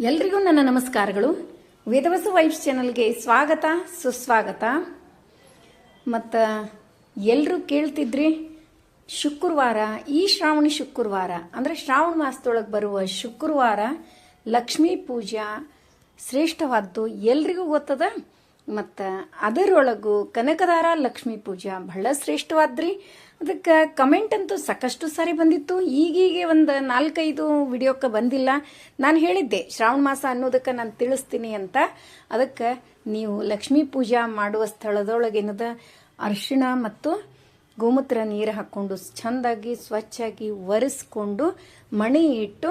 ಎಲ್ರಿಗೂ ನನ್ನ ನಮಸ್ಕಾರಗಳು. ವೇದವಸು ವೈಫ್ಸ್ ಚಾನಲ್ಗೆ ಸ್ವಾಗತ, ಸುಸ್ವಾಗತ. ಮತ್ತು ಎಲ್ಲರೂ ಕೇಳ್ತಿದ್ರಿ, ಶುಕ್ರವಾರ, ಈ ಶ್ರಾವಣಿ ಶುಕ್ರವಾರ, ಅಂದರೆ ಶ್ರಾವಣ ಮಾಸದೊಳಗೆ ಬರುವ ಶುಕ್ರವಾರ, ಲಕ್ಷ್ಮೀ ಪೂಜಾ ಶ್ರೇಷ್ಠವಾದ್ದು ಎಲ್ರಿಗೂ ಗೊತ್ತದ? ಮತ್ತು ಅದರೊಳಗು ಕನಕದಾರ ಲಕ್ಷ್ಮೀ ಪೂಜಾ ಬಹಳ ಶ್ರೇಷ್ಠವಾದ್ರಿ. ಅದಕ್ಕೆ ಕಮೆಂಟ್ ಅಂತೂ ಸಾಕಷ್ಟು ಸಾರಿ ಬಂದಿತ್ತು. ಈಗೀಗೆ ಒಂದು ನಾಲ್ಕೈದು ವಿಡಿಯೋಕ್ಕೆ ಬಂದಿಲ್ಲ. ನಾನು ಹೇಳಿದ್ದೆ, ಶ್ರಾವಣ ಮಾಸ ಅನ್ನೋದಕ್ಕೆ ನಾನು ತಿಳಿಸ್ತೀನಿ ಅಂತ. ಅದಕ್ಕೆ ನೀವು ಲಕ್ಷ್ಮೀ ಪೂಜಾ ಮಾಡುವ ಸ್ಥಳದೊಳಗೇನದ ಅರಿಶಿಣ ಮತ್ತು ಗೋಮೂತ್ರ ನೀರು ಹಾಕ್ಕೊಂಡು ಚೆಂದಾಗಿ, ಸ್ವಚ್ಛಾಗಿ ಒರೆಸ್ಕೊಂಡು ಮಣಿ ಇಟ್ಟು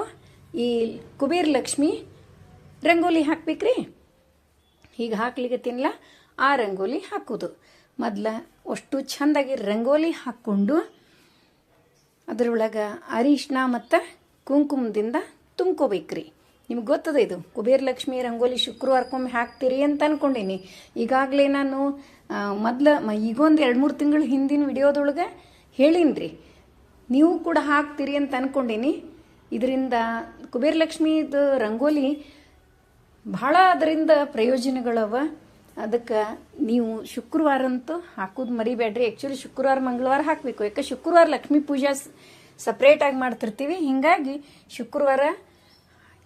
ಈ ಕುಬೇರ್ ಲಕ್ಷ್ಮಿ ರಂಗೋಲಿ ಹಾಕ್ಬೇಕ್ರಿ? ಹೀಗೆ ಹಾಕ್ಲಿಕ್ಕೆ ತಿನ್ಲ, ಆ ರಂಗೋಲಿ ಹಾಕೋದು. ಮೊದ್ಲ ಅಷ್ಟು ಚಂದಾಗಿ ರಂಗೋಲಿ ಹಾಕ್ಕೊಂಡು ಅದರೊಳಗೆ ಅರಿಶಿನ ಮತ್ತು ಕುಂಕುಮದಿಂದ ತುಂಬ್ಕೋಬೇಕ್ರಿ. ನಿಮ್ಗೆ ಗೊತ್ತದ ಇದು? ಕುಬೇರಲಕ್ಷ್ಮಿ ರಂಗೋಲಿ ಶುಕ್ರವಾರಕ್ಕೊಮ್ಮೆ ಹಾಕ್ತೀರಿ ಅಂತ ಅನ್ಕೊಂಡೀನಿ. ಈಗಾಗಲೇ ನಾನು ಮೊದಲ ಈಗೊಂದು ಎರಡು ಮೂರು ತಿಂಗಳು ಹಿಂದಿನ ವಿಡಿಯೋದೊಳಗೆ ಹೇಳೀನ್ರಿ. ನೀವು ಕೂಡ ಹಾಕ್ತೀರಿ ಅಂತ ಅಂದ್ಕೊಂಡೀನಿ ಇದರಿಂದ ಕುಬೇರಲಕ್ಷ್ಮಿದು ರಂಗೋಲಿ ಭಾಳ ಅದರಿಂದ ಪ್ರಯೋಜನಗಳವ. ಅದಕ್ಕೆ ನೀವು ಶುಕ್ರವಾರ ಅಂತೂ ಹಾಕೋದು ಮರಿಬೇಡ್ರಿ. ಆ್ಯಕ್ಚುಲಿ ಶುಕ್ರವಾರ, ಮಂಗಳವಾರ ಹಾಕಬೇಕು. ಯಾಕೆ ಶುಕ್ರವಾರ ಲಕ್ಷ್ಮೀ ಪೂಜಾ ಸಪ್ರೇಟಾಗಿ ಮಾಡ್ತಿರ್ತೀವಿ. ಹೀಗಾಗಿ ಶುಕ್ರವಾರ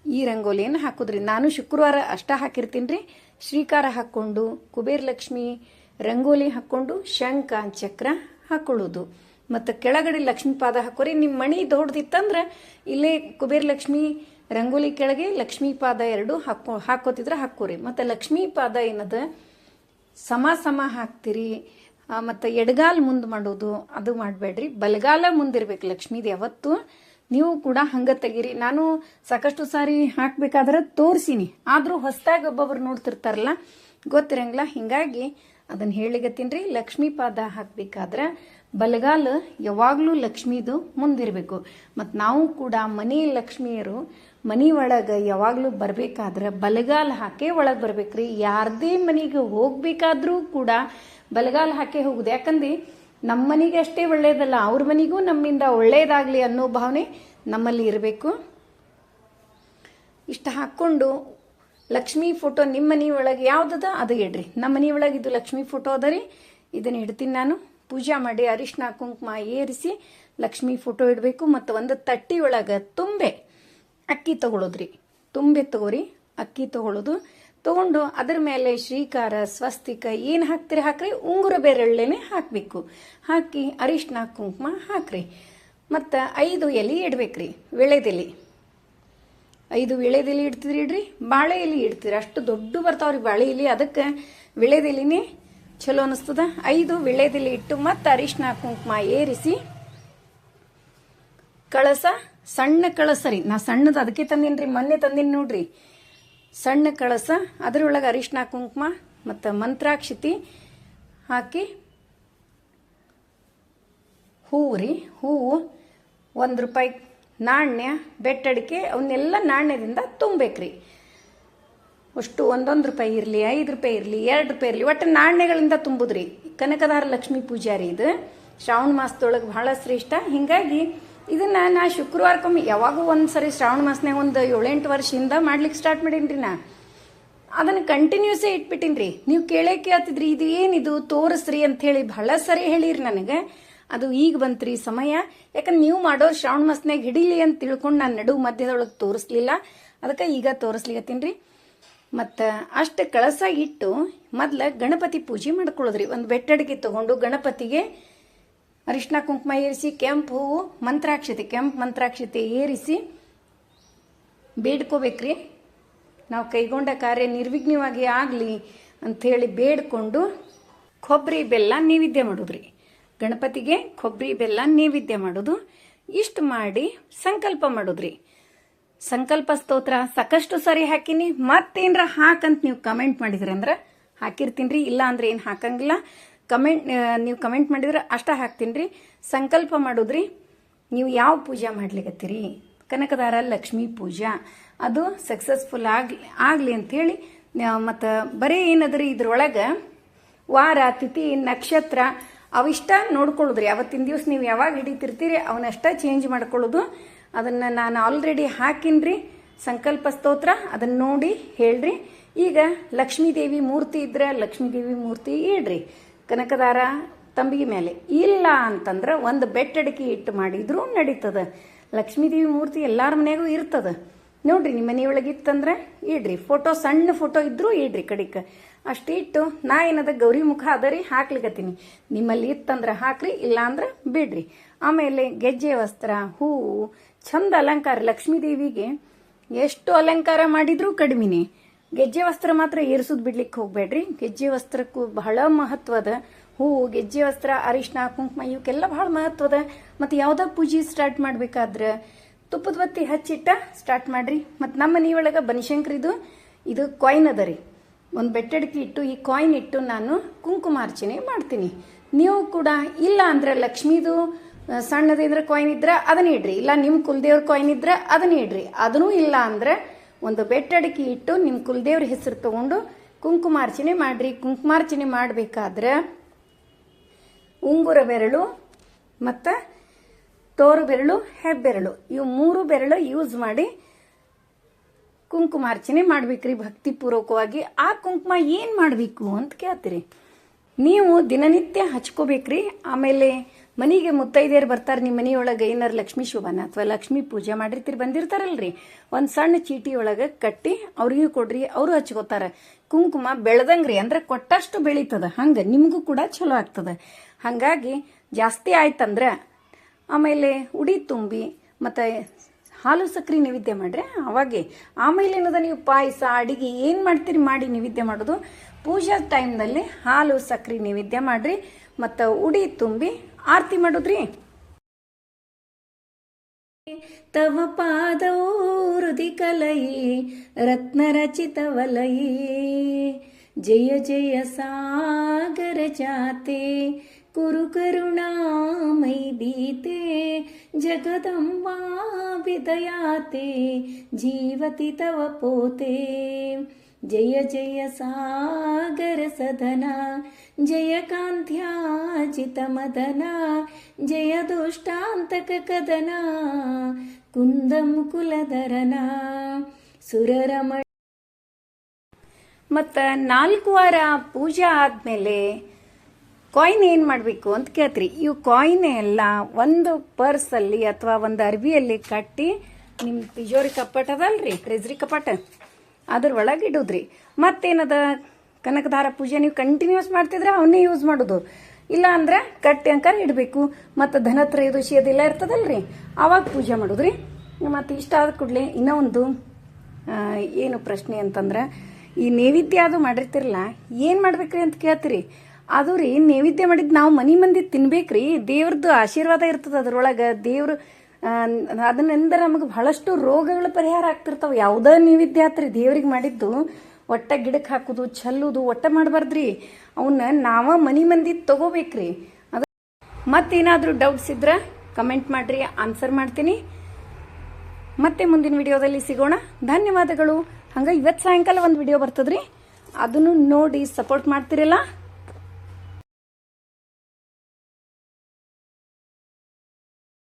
ಈ ರಂಗೋಲಿಯನ್ನು ಹಾಕೋದ್ರಿ. ನಾನು ಶುಕ್ರವಾರ ಅಷ್ಟ ಹಾಕಿರ್ತೀನಿ ರೀ ಶ್ರೀಕಾರ ಹಾಕ್ಕೊಂಡು, ಕುಬೇರ ಲಕ್ಷ್ಮಿ ರಂಗೋಲಿ ಹಾಕ್ಕೊಂಡು ಶಂಖ ಚಕ್ರ ಹಾಕೊಳ್ಳೋದು. ಮತ್ತು ಕೆಳಗಡೆ ಲಕ್ಷ್ಮೀ ಪಾದ ಹಾಕೋರಿ. ನಿಮ್ಮ ಮಣಿ ದೊಡ್ಡದಿತ್ತಂದ್ರೆ ಇಲ್ಲೇ ಕುಬೇರ ಲಕ್ಷ್ಮಿ ರಂಗೋಲಿ ಕೆಳಗೆ ಲಕ್ಷ್ಮೀ ಪಾದ ಎರಡು ಹಾಕೋ, ಹಾಕೋತಿದ್ರೆ ಹಾಕೋರಿ. ಮತ್ತು ಲಕ್ಷ್ಮೀ ಪಾದ ಏನದ? ಸಮ ಸಮ ಹಾಕ್ತೀರಿ ಮತ್ತು ಎಡಗಾಲ್ ಮುಂದೆ ಮಾಡೋದು, ಅದು ಮಾಡಬೇಡ್ರಿ. ಬಲಗಾಲ ಮುಂದಿರ್ಬೇಕು ಲಕ್ಷ್ಮೀದು ಯಾವತ್ತು. ನೀವು ಕೂಡ ಹಂಗೆ ತೆಗೀರಿ. ನಾನು ಸಾಕಷ್ಟು ಸಾರಿ ಹಾಕ್ಬೇಕಾದ್ರೆ ತೋರಿಸೀನಿ. ಆದರೂ ಹೊಸದಾಗಿ ಒಬ್ಬೊಬ್ರು ನೋಡ್ತಿರ್ತಾರಲ್ಲ, ಗೊತ್ತಿರಂಗಿಲ್ಲ. ಹಿಂಗಾಗಿ ಅದನ್ನು ಹೇಳಿಗತ್ತೀನಿ ರೀ. ಲಕ್ಷ್ಮೀ ಪಾದ ಹಾಕ್ಬೇಕಾದ್ರೆ ಬಲಗಾಲ ಯಾವಾಗಲೂ ಲಕ್ಷ್ಮೀದು ಮುಂದಿರಬೇಕು. ಮತ್ತು ನಾವು ಕೂಡ ಮನೆ ಲಕ್ಷ್ಮಿಯರು, ಮನೆ ಒಳಗೆ ಯಾವಾಗಲೂ ಬರಬೇಕಾದ್ರೆ ಬಲಗಾಲ ಹಾಕೇ ಒಳಗೆ ಬರ್ಬೇಕ್ರಿ. ಯಾರದೇ ಮನೆಗೆ ಹೋಗಬೇಕಾದ್ರೂ ಕೂಡ ಬಲಗಾಲ ಹಾಕೇ ಹೋಗುದು. ಯಾಕಂದ್ರೆ ನಮ್ಮ ಮನೆಗೆ ಅಷ್ಟೇ ಒಳ್ಳೆಯದಲ್ಲ ಅವ್ರ ಮನೆಗೂ ನಮ್ಮಿಂದ ಒಳ್ಳೆಯದಾಗಲಿ ಅನ್ನೋ ಭಾವನೆ ನಮ್ಮಲ್ಲಿ ಇರಬೇಕು. ಇಷ್ಟ ಹಾಕ್ಕೊಂಡು ಲಕ್ಷ್ಮೀ ಫೋಟೋ ನಿಮ್ಮ ಮನೆ ಒಳಗೆ ಯಾವ್ದದ ಅದು ಇಡ್ರಿ ನಮ್ಮ ಮನೆ ಒಳಗೆ ಇದು ಲಕ್ಷ್ಮೀ ಫೋಟೋ ಅದ ರೀ ಇದನ್ನ ಇಡ್ತೀನಿ ನಾನು. ಪೂಜೆ ಮಾಡಿ ಅರಿಶಿನ ಕುಂಕುಮ ಏರಿಸಿ ಲಕ್ಷ್ಮಿ ಫೋಟೋ ಇಡಬೇಕು. ಮತ್ತು ಒಂದು ತಟ್ಟಿ ಒಳಗೆ ತುಂಬೆ ಅಕ್ಕಿ ತಗೊಳ್ಳೋದ್ರಿ ತುಂಬೆ ತಗೋರಿ, ಅಕ್ಕಿ ತಗೊಳ್ಳೋದು ತಗೊಂಡು ಅದ್ರ ಮೇಲೆ ಶ್ರೀಕಾರ, ಸ್ವಸ್ತಿಕ ಏನು ಹಾಕ್ತೀರಿ ಹಾಕ್ರಿ? ಉಂಗುರ ಬೆರಳೆನೆ ಹಾಕಬೇಕು. ಹಾಕಿ ಅರಿಶಿನ ಕುಂಕುಮ ಹಾಕ್ರಿ. ಮತ್ತು ಐದು ಎಲೆ ಇಡ್ಬೇಕ್ರಿ, ವಿಳೆದೆಲೆ. ಐದು ವಿಳೆದೆಲೆ ಇಡ್ತಿದ್ರಿ ಇಡ್ರಿ, ಬಾಳೆ ಎಲೆ ಇಡ್ತೀರಿ. ಅಷ್ಟು ದೊಡ್ಡ ಬರ್ತಾವ್ರಿ ಬಾಳೆ ಎಲೆ. ಅದಕ್ಕೆ ವಿಳೆದೆಲೆನೇ ಚಲೋ ಅನಿಸ್ತದ? ಐದು ವಿಳೆದಿಲಿ ಇಟ್ಟು ಮತ್ತು ಅರಿಶಿನ ಕುಂಕುಮ ಏರಿಸಿ, ಕಳಸ, ಸಣ್ಣ ಕಳಸ ರೀ. ನಾ ಸಣ್ಣದ ಅದಕ್ಕೆ ತಂದೀನಿ ಮೊನ್ನೆ ತಂದೀನಿ ನೋಡ್ರಿ. ಸಣ್ಣ ಕಳಸ, ಅದರೊಳಗೆ ಅರಿಶಿನ ಕುಂಕುಮ ಮತ್ತು ಮಂತ್ರಾಕ್ಷಿತಿ ಹಾಕಿ, ಹೂವು ರೀ. ಹೂವು ಒಂದು ರೂಪಾಯಿ ನಾಣ್ಯ, ಬೆಟ್ಟಡಿಕೆ, ಅವನ್ನೆಲ್ಲ ನಾಣ್ಯದಿಂದ ತುಂಬಬೇಕ್ರಿ. ಅಷ್ಟು ಒಂದೊಂದು ರೂಪಾಯಿ ಇರಲಿ, ಐದು ರೂಪಾಯಿ ಇರಲಿ, ಎರಡು ರೂಪಾಯಿ ಇರಲಿ, ಒಟ್ಟು ನಾಣ್ಯಗಳಿಂದ ತುಂಬುದ್ರಿ. ಕನಕದಾರ ಲಕ್ಷ್ಮೀ ಪೂಜಾರಿ ಇದು. ಶ್ರಾವಣ ಮಾಸದೊಳಗೆ ಬಹಳ ಶ್ರೇಷ್ಠ. ಹಿಂಗಾಗಿ ಇದನ್ನ ನಾ ಶುಕ್ರವಾರಕ್ಕೊಮ್ಮೆ ಯಾವಾಗೂ ಒಂದು ಸರಿ ಶ್ರಾವಣ ಮಾಸನಾಗ ಒಂದು ಏಳೆಂಟು ವರ್ಷದಿಂದ ಮಾಡ್ಲಿಕ್ಕೆ ಸ್ಟಾರ್ಟ್ ಮಾಡೀನಿ ನಾ. ಅದನ್ನು ಕಂಟಿನ್ಯೂಸೇ ಇಟ್ಬಿಟ್ಟಿನಿ ರೀ ನೀವು ಕೇಳೇ ಕೇಳ್ತಿದ್ರಿ ಇದು ಏನಿದು ತೋರಿಸ್ರಿ ಅಂತ ಹೇಳಿ ಬಹಳ ಸರಿ ಹೇಳಿರಿ ನನಗೆ. ಅದು ಈಗ ಬಂತ್ರಿ ಸಮಯ. ಯಾಕಂದ್ರೆ ನೀವು ಮಾಡೋ ಶ್ರಾವಣ ಮಾಸನಾಗ ಹಿಡೀಲಿ ಅಂತ ತಿಳ್ಕೊಂಡು ನಾನು ನಡು ಮಧ್ಯದೊಳಗೆ ತೋರಿಸ್ಲಿಲ್ಲ. ಅದಕ್ಕೆ ಈಗ ತೋರಿಸ್ಲಿಕತ್ತೀನಿ ರೀ ಮತ್ತು ಅಷ್ಟು ಕಳಸ ಇಟ್ಟು ಮೊದ್ಲ ಗಣಪತಿ ಪೂಜೆ ಮಾಡ್ಕೊಳ್ಳೋದ್ರಿ. ಒಂದು ಬೆಟ್ಟಡಿಗೆ ತಗೊಂಡು ಗಣಪತಿಗೆ ಅರಿಶಿನ ಕುಂಕುಮ ಏರಿಸಿ, ಕೆಂಪು ಹೂವು, ಮಂತ್ರಾಕ್ಷತೆ, ಕೆಂಪು ಮಂತ್ರಾಕ್ಷತೆ ಏರಿಸಿ ಬೇಡ್ಕೋಬೇಕ್ರಿ. ನಾವು ಕೈಗೊಂಡ ಕಾರ್ಯ ನಿರ್ವಿಘ್ನವಾಗಿ ಆಗಲಿ ಅಂಥೇಳಿ ಬೇಡ್ಕೊಂಡು ಕೊಬ್ಬರಿ ಬೆಲ್ಲ ನೈವೇದ್ಯ ಮಾಡೋದ್ರಿ. ಗಣಪತಿಗೆ ಕೊಬ್ಬರಿ ಬೆಲ್ಲ ನೈವೇದ್ಯ ಮಾಡೋದು ಇಷ್ಟು ಮಾಡಿ ಸಂಕಲ್ಪ ಮಾಡೋದ್ರಿ. ಸಂಕಲ್ಪ ಸ್ತೋತ್ರ ಸಾಕಷ್ಟು ಸರಿ ಹಾಕಿನಿ. ಮತ್ತೇನ್ರ ಹಾಕಂತ ನೀವು ಕಮೆಂಟ್ ಮಾಡಿದ್ರಿ ಅಂದ್ರೆ ಹಾಕಿರ್ತೀನಿ ಇಲ್ಲ ಅಂದ್ರೆ ಏನು ಹಾಕಂಗಿಲ್ಲ. ಕಮೆಂಟ್ ನೀವು ಕಮೆಂಟ್ ಮಾಡಿದ್ರೆ ಅಷ್ಟ ಹಾಕ್ತೀನಿ ಸಂಕಲ್ಪ ಮಾಡೋದ್ರಿ, ನೀವು ಯಾವ ಪೂಜಾ ಮಾಡ್ಲಿಕ್ಕತ್ತೀರಿ ಕನಕದಾರ ಲಕ್ಷ್ಮೀ ಪೂಜಾ. ಅದು ಸಕ್ಸಸ್ಫುಲ್ ಆಗ್ಲಿ, ಆಗಲಿ ಅಂಥೇಳಿ ಮತ್ತು ಬರೀ ಏನದ್ರಿ ಇದ್ರೊಳಗೆ? ವಾರ, ತಿಥಿ, ನಕ್ಷತ್ರ, ಅವಿಷ್ಟ ನೋಡ್ಕೊಳ್ಳೋದ್ರಿ. ಅವತ್ತಿನ ದಿವಸ ನೀವು ಯಾವಾಗ ಹಿಡಿತಿರ್ತೀರಿ, ಅವನಷ್ಟ ಚೇಂಜ್ ಮಾಡ್ಕೊಳ್ಳೋದು. ಅದನ್ನು ನಾನು ಆಲ್ರೆಡಿ ಹಾಕಿನ್ರಿ. ಸಂಕಲ್ಪ ಸ್ತೋತ್ರ, ಅದನ್ನು ನೋಡಿ ಹೇಳ್ರಿ. ಈಗ ಲಕ್ಷ್ಮೀ ದೇವಿ ಮೂರ್ತಿ ಇದ್ರೆ ಲಕ್ಷ್ಮೀ ದೇವಿ ಮೂರ್ತಿ ಇಡ್ರಿ. ಕನಕದಾರ ತಂಬಿಗೆ ಮೇಲೆ. ಇಲ್ಲ ಅಂತಂದ್ರೆ ಒಂದು ಬೆಟ್ಟಡಿಕೆ ಇಟ್ಟು ಮಾಡಿದ್ರೂ ನಡೀತದ. ಲಕ್ಷ್ಮೀ ದೇವಿ ಮೂರ್ತಿ ಎಲ್ಲಾರ ಮನೆಗೂ ಇರ್ತದ. ನೋಡ್ರಿ ನಿಮ್ಮ ಮನೆಯೊಳಗೆ ಇತ್ತಂದ್ರೆ ಇಡ್ರಿ. ಫೋಟೋ ಸಣ್ಣ ಫೋಟೋ ಇದ್ರೂ ಇಡ್ರಿ ಕಡಿಕ. ಅಷ್ಟಿಟ್ಟು ನಾ ಏನದ ಗೌರಿ ಮುಖ ಅದರಿ, ಹಾಕ್ಲಿಕತ್ತೀನಿ. ನಿಮ್ಮಲ್ಲಿ ಇತ್ತಂದ್ರೆ ಹಾಕ್ರಿ, ಇಲ್ಲಾಂದ್ರೆ ಬಿಡ್ರಿ. ಆಮೇಲೆ ಗೆಜ್ಜೆ ವಸ್ತ್ರ ಹೂವು ಚಂದ ಅಲಂಕಾರ. ಲಕ್ಷ್ಮೀ ದೇವಿಗೆ ಎಷ್ಟು ಅಲಂಕಾರ ಮಾಡಿದ್ರೂ ಕಡಿಮೆನೆ. ಗೆಜ್ಜೆ ವಸ್ತ್ರ ಮಾತ್ರ ಏರ್ಸುದ್ ಬಿಡ್ಲಿಕ್ಕೆ ಹೋಗ್ಬೇಡ್ರಿ. ಗೆಜ್ಜೆ ವಸ್ತ್ರಕ್ಕೂ ಬಹಳ ಮಹತ್ವದ ಹೂವು ಗೆಜ್ಜೆ ವಸ್ತ್ರ ಅರಿಶಿನ ಕುಂಕುಮ ಇವಕ್ಕೆಲ್ಲ ಬಹಳ ಮಹತ್ವದ. ಮತ್ತು ಯಾವ್ದಾಗ ಪೂಜೆ ಸ್ಟಾರ್ಟ್ ಮಾಡ್ಬೇಕಾದ್ರೆ ತುಪ್ಪದ ಬತ್ತಿ ಹಚ್ಚಿಟ್ಟ ಸ್ಟಾರ್ಟ್ ಮಾಡ್ರಿ. ಮತ್ತು ನಮ್ಮ ಮನೆಯೊಳಗೆ ಬನಶಂಕರಿದು ಇದು ಕಾಯಿನ್ ಅದ ರೀ. ಒಂದು ಬೆಟ್ಟಡಿಕೆ ಇಟ್ಟು ಈ ಕಾಯಿನ್ ಇಟ್ಟು ನಾನು ಕುಂಕುಮಾರ್ಚನೆ ಮಾಡ್ತೀನಿ. ನೀವು ಕೂಡ ಇಲ್ಲ ಅಂದ್ರೆ ಲಕ್ಷ್ಮೀದು ಸಣ್ಣದಿದ್ರೆ ಕಾಯಿನ್ ಇದ್ರೆ ಅದನ್ನ ಇಡ್ರಿ. ಇಲ್ಲ ನಿಮ್ಮ ಕುಲದೇವ್ರ ಕಾಯಿನ್ ಇದ್ರೆ ಅದನ್ನ ಇಡ್ರಿ. ಅದನ್ನೂ ಇಲ್ಲ ಅಂದ್ರೆ ಒಂದು ಬೆಟ್ಟಡಿಕೆ ಇಟ್ಟು ನಿಮ್ಮ ಕುಲದೇವ್ರ ಹೆಸರು ತಗೊಂಡು ಕುಂಕುಮಾರ್ಚನೆ ಮಾಡ್ರಿ. ಕುಂಕುಮಾರ್ಚನೆ ಮಾಡಬೇಕಾದ್ರೆ ಉಂಗುರ ಬೆರಳು ಮತ್ತು ತೋರು ಬೆರಳು, ಹೆಬ್ಬೆರಳು. ಇವು ಮೂರು ಬೆರಳು ಯೂಸ್ ಮಾಡಿ ಕುಂಕುಮಾರ್ಚನೆ ಮಾಡ್ಬೇಕ್ರಿ ಭಕ್ತಿಪೂರ್ವಕವಾಗಿ. ಆ ಕುಂಕುಮ ಏನು ಮಾಡಬೇಕು ಅಂತ ಕೇಳ್ತೀರಿ. ನೀವು ದಿನನಿತ್ಯ ಹಚ್ಕೋಬೇಕ್ರಿ. ಆಮೇಲೆ ಮನೆಗೆ ಮುತ್ತೈದೆಯರು ಬರ್ತಾರೆ ನಿಮ್ಮ ಮನೆಯೊಳಗೆ ಏನಾರು ಲಕ್ಷ್ಮೀ ಶೋಭನ ಅಥವಾ ಲಕ್ಷ್ಮೀ ಪೂಜೆ ಮಾಡಿರ್ತೀರಿ, ಬಂದಿರ್ತಾರಲ್ರಿ. ಒಂದು ಸಣ್ಣ ಚೀಟಿ ಒಳಗೆ ಕಟ್ಟಿ ಅವ್ರಿಗೂ ಕೊಡ್ರಿ, ಅವರು ಹಚ್ಕೋತಾರೆ. ಕುಂಕುಮ ಬೆಳೆದಂಗ್ರಿ ಅಂದ್ರೆ ಕೊಟ್ಟಷ್ಟು ಬೆಳೀತದ, ಹಂಗೆ ನಿಮಗೂ ಕೂಡ ಚಲೋ ಆಗ್ತದೆ. ಹಾಗಾಗಿ ಜಾಸ್ತಿ ಆಯ್ತಂದ್ರೆ ಆಮೇಲೆ ಉಡಿ ತುಂಬಿ ಮತ್ತು ಹಾಲು ಸಕ್ಕರೆ ನೈವೇದ್ಯ ಮಾಡ್ರೆ? ಅವಾಗೆ. ಆಮೇಲೆ ಏನದ ನೀವು ಪಾಯಸ, ಅಡಿಗೆ ಏನು ಮಾಡ್ತೀರಿ ಮಾಡಿ ನೈವೇದ್ಯ ಮಾಡೋದು? ಪೂಜಾ ಟೈಮ್ನಲ್ಲಿ ಹಾಲು ಸಕ್ಕರೆ ನೈವೇದ್ಯ ಮಾಡ್ರಿ. ಮತ್ತು ಉಡಿ ತುಂಬಿ ಆರತಿ ಮಾಡೋದ್ರಿ. ತವ ಪಾದೋ ಹೃದಿ ಕಲಯಿ ರತ್ನರಚಿತ ವಲಯಿ. ಜಯ ಜಯ ಸಾಗರ ಜಾತೆ ಕುರು ಕರುಣಾಮೈ ದೀತೆ ಜಗದಂಬಾ ವಿದಯಾತೆ ಜೀವತಿ ತವ ಪೋತೆ ಜಯ ಜಯ ಸಾಗರ ಸದನ ಜಯ ಕಾಂತ್ಯಾಜಿತ ಮದನ ಜಯ ದುಷ್ಟಾಂತಕ ಕದನ ಕುಂದಂ ಕುಲಧರನ ಸುರರಮ ಮತ್ತು ನಾಲ್ಕು ವಾರ ಪೂಜೆ ಆದಮೇಲೆ ಕಾಯಿನ್ ಏನು ಮಾಡಬೇಕು ಅಂತ ಕೇಳ್ತೀರಿ. ಇವು ಕಾಯಿನ್ ಎಲ್ಲ ಒಂದು ಪರ್ಸಲ್ಲಿ ಅಥವಾ ಒಂದು ಅರ್ಬಿಯಲ್ಲಿ ಕಟ್ಟಿ ನಿಮ್ಮ ತಿಜೋರಿ ಕಪ್ಪಟ್ ಅದಲ್ರಿ ಟ್ರೆಜ್ರಿ ಕಪಾಟ. ಅದ್ರ ಒಳಗೆ ಇಡೋದ್ರಿ. ಮತ್ತೇನದ ಕನಕಧಾರ ಪೂಜೆ ನೀವು ಕಂಟಿನ್ಯೂಸ್ ಮಾಡ್ತಿದ್ರೆ ಅವನ್ನೇ ಯೂಸ್ ಮಾಡೋದು. ಇಲ್ಲ ಅಂದ್ರೆ ಕಟ್ಟಿ ಅಂಕರ ಇಡಬೇಕು. ಮತ್ತು ಧನತ್ರಯೋದಶಿ ಅದೆಲ್ಲ ಇರ್ತದಲ್ರಿ, ಅವಾಗ ಪೂಜೆ ಮಾಡೋದ್ರಿ. ಮತ್ತು ಇಷ್ಟ ಆದ ಕೂಡಲೇ ಇನ್ನೂ ಒಂದು ಏನು ಪ್ರಶ್ನೆ ಅಂತಂದ್ರೆ, ಈ ನೈವೇದ್ಯ ಅದು ಮಾಡಿರ್ತಿರಲ್ಲ, ಏನು ಮಾಡ್ಬೇಕ್ರಿ ಅಂತ ಕೇಳ್ತೀರಿ. ಅದು ರೀ, ನೈವೇದ್ಯ ಮಾಡಿದ್ ನಾವು ಮನಿ ಮಂದಿ ತಿನ್ಬೇಕ್ರಿ ದೇವ್ರದ್ದು ಆಶೀರ್ವಾದ ಇರ್ತದ ಅದ್ರೊಳಗೆ. ದೇವ್ರ ಅದನ್ನಿಂದ ನಮಗೆ ಬಹಳಷ್ಟು ರೋಗಗಳು ಪರಿಹಾರ ಆಗ್ತಿರ್ತಾವ. ಯಾವುದೇ ನೈವೇದ್ಯ ಆತ್ರಿ ದೇವ್ರಿಗೆ ಮಾಡಿದ್ದು, ಒಟ್ಟ ಗಿಡಕ್ಕೆ ಹಾಕುದು ಚೆಲ್ಲೋದು ಒಟ್ಟ ಮಾಡಬಾರ್ದ್ರಿ ಅವನ್ನ ನಾವ ಮನಿ ಮಂದಿ ತಗೋಬೇಕ್ರಿ ಅದು ಮತ್ತೇನಾದರೂ ಡೌಟ್ಸ್ ಇದ್ರೆ ಕಮೆಂಟ್ ಮಾಡ್ರಿ ಆನ್ಸರ್ ಮಾಡ್ತೀನಿ. ಮತ್ತೆ ಮುಂದಿನ ವಿಡಿಯೋದಲ್ಲಿ ಸಿಗೋಣ. ಧನ್ಯವಾದಗಳು. ಹಂಗ ಇವತ್ತು ಸಾಯಂಕಾಲ ಒಂದು ವಿಡಿಯೋ ಬರ್ತದ್ರಿ. ಅದನ್ನು ನೋಡಿ ಸಪೋರ್ಟ್ ಮಾಡ್ತಿರಲ್ಲ.